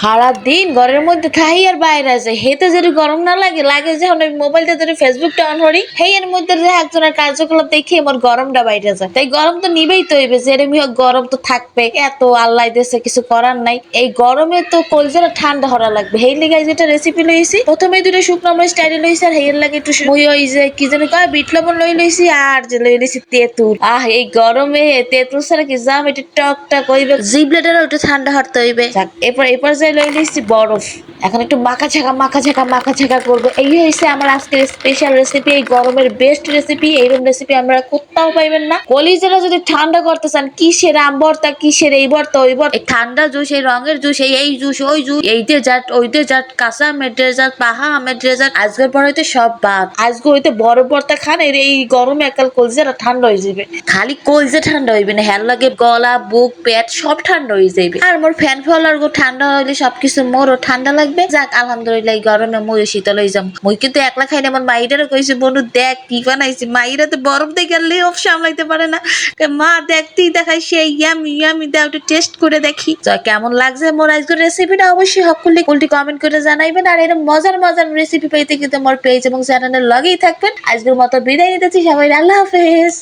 সারা দিন ঘরের মধ্যে থাই আর বাইরে আছে। হেতে যদি গরম না লাগে লাগে যে আমি মোবাইলটা ধরে ফেসবুকটা অন করি, হেই এর মধ্যে যে একজনের কার্যকলাপ দেখি আমার গরমটা বাইরে যায়। তাই গরম তো নিবেই তো হইবে যেরমি হোক গরম তো থাকবে, এত আল্লাহ দেশে কিছু করার নাই। এই গরমে তো কলজাটা ঠান্ডা হরা লাগবে। হেই লেগে যেটা রেসিপি লইছি। প্রথমে দুটো শুকনো মরিচ টাইরে লইছি, আর হেয়ের লাগে একটু ওই যে কি যেন কয়, বিট লবণ লই লইছি, আর যে লই লইছি তেঁতুল। আহ, এই গরমে তেঁতুল ছাড়া কি জাম একটু টক টক হইবে জিবলেটারও একটু ঠান্ডা হতে হইবে। এরপর এরপর যাই বরফ। এখন একটু মাখা মাখা মাখা করব। এই হয়েছে আমার আজকের স্পেশাল রেসিপি এই গরমের বেস্ট রেসিপি এইরকম রেসিপি কোথাও পাইবেন না। কলিজারা যদি ঠান্ডা করতে চান, কিসের কিসের এই ওই ঠান্ডা জুস, এই রঙের জুস, এই এই জুস, ওই জুস এইতে যাট ওইতে যাট কাঁচা আমের ডেজার্ট পাহা আমের ডেজার্ট পর হইতে সব বাদ। আজকে হইতে ভর্তা খান এর এই গরমে একাল কলজারা ঠান্ডা হয়ে যাবে। খালি কলজা ঠান্ডা হইবে না হ্যার লাগে গলা, বুক, পেট, সব ঠান্ডা হয়ে যাবে আর মোর ফ্যান ফলোয়ার গো ঠান্ডা হইলে সবকিছু মোরও ঠান্ডা লাগবে। যাক, আলহামদুলিল্লাহ গরমে মই শীতল হয়ে যাম। মই কিন্তু একলা খাই না আমার মাইরারও কইছে বনু দেখ কি বানাইছি। মাইরা তো বরফ দেখে লে অফ সামলাইতে পারে না। মা দেখতেই দেখাই সেই ইয়ামি ইয়ামি দাও একটু টেস্ট করে দেখি। কেমন লাগছে মোর আজকের রেসিপিটা অবশ্যই হকুল্লি কুলটি কমেন্ট করে জানাইবেন। আর এরকম মজার মজার রেসিপি পেতে কিন্তু আমার পেজ এবং চ্যানেলের লগেই থাকবেন। আজকের মতো বিদায় নিতেছি সবাই আল্লাহ হাফেজ।